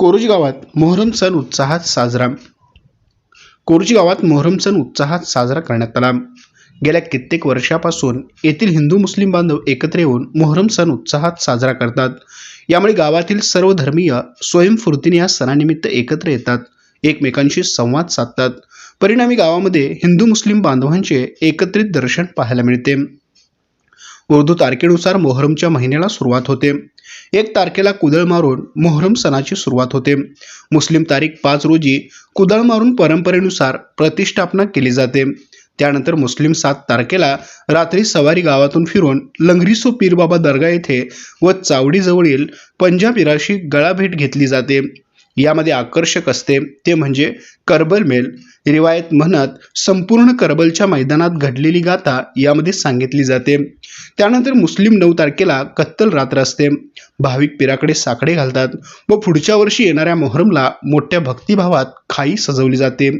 कोरोजी गावात मोहरम सण उत्साहात साजरा. कोरुजी गावात मोहरम सण उत्साहात साजरा करण्यात आला. गेल्या कित्येक वर्षापासून येथील हिंदू मुस्लिम बांधव एकत्र येऊन मोहरम सण उत्साहात साजरा करतात. यामुळे गावातील सर्व धर्मीय स्वयंस्फूर्तीने या सणानिमित्त एकत्र येतात. एकमेकांशी संवाद साधतात. परिणामी गावामध्ये हिंदू मुस्लिम बांधवांचे एकत्रित दर्शन पाहायला मिळते. उर्दू तारखेनुसार मोहरमच्या महिन्याला सुरुवात होते. एक तारखेला कुदळ मारून मोहरम सणाची सुरुवात होते. मुस्लिम तारीख पाच रोजी कुदळ मारून परंपरेनुसार प्रतिष्ठापना केली जाते. त्यानंतर मुस्लिम सात तारखेला रात्री सवारी गावातून फिरून लंगरीसो पीरबाबा दर्गा येथे व चावडीजवळील पंजाबीराशी गळाभेट घेतली जाते. यामध्ये आकर्षक असते. ते म्हणजे करबल मेल. रिवायत म्हणत संपूर्ण करबलच्या मैदानात घडलेली गाथा यामध्ये सांगितली जाते. त्यानंतर मुस्लिम नऊ तारखेला कत्तल रात्र असते. भाविक पिराकडे साकडे घालतात व पुढच्या वर्षी येणाऱ्या मोहरमला मोठ्या भक्तिभावात खाई सजवली जाते.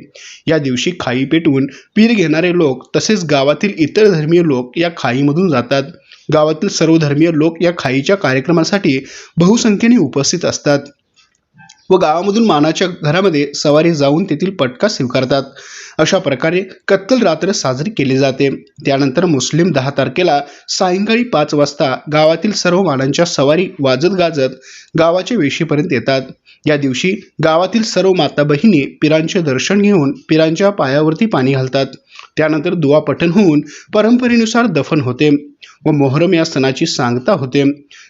या दिवशी खाई पेटवून पीर घेणारे लोक तसेच गावातील इतर धर्मीय लोक या खाईमधून जातात. गावातील सर्व धर्मीय लोक या खाईच्या कार्यक्रमासाठी बहुसंख्येने उपस्थित असतात. व गावामधून मानाच्या घरामध्ये सवारी जाऊन तेथील पटका स्वीकारतात. अशा प्रकारे कत्तल रात्र साजरी केली जाते. त्यानंतर मुस्लिम दहा तारखेला सायंकाळी पाच वाजता गावातील सर्व मानांच्या सवारी वाजत गाजत गावाच्या वेशीपर्यंत येतात. या दिवशी गावातील सर्व माता बहिणी पिरांचे दर्शन घेऊन पिरांच्या पायावरती पाणी घालतात. त्यानंतर दुवापठण होऊन परंपरेनुसार दफन होते व मोहरम या सणाची सांगता होते.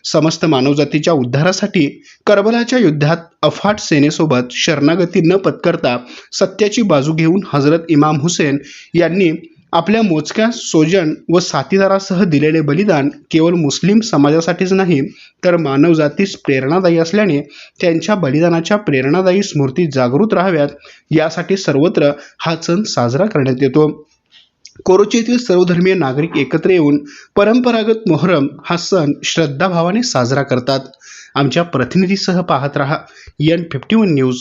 समस्त मानवजातीच्या उद्धारासाठी करबलाच्या युद्धात अफाट सेनेसोबत शरणागती न पत्करता सत्याची बाजू घेऊन हजरत इमाम हुसेन यांनी आपल्या मोजक्या सोजन व साथीदारासह दिलेले बलिदान केवळ मुस्लिम समाजासाठीच नाही तर मानवजातीस प्रेरणादायी असल्याने त्यांच्या बलिदानाच्या प्रेरणादायी स्मृती जागृत राहाव्यात यासाठी सर्वत्र हा सण साजरा करण्यात येतो. कोरोची येथील सर्वधर्मीय नागरिक एकत्र येऊन परंपरागत मोहरम हा सण श्रद्धाभावाने साजरा करतात. आमच्या प्रतिनिधीसह पाहत रहा एन फिफ्टी वन न्यूज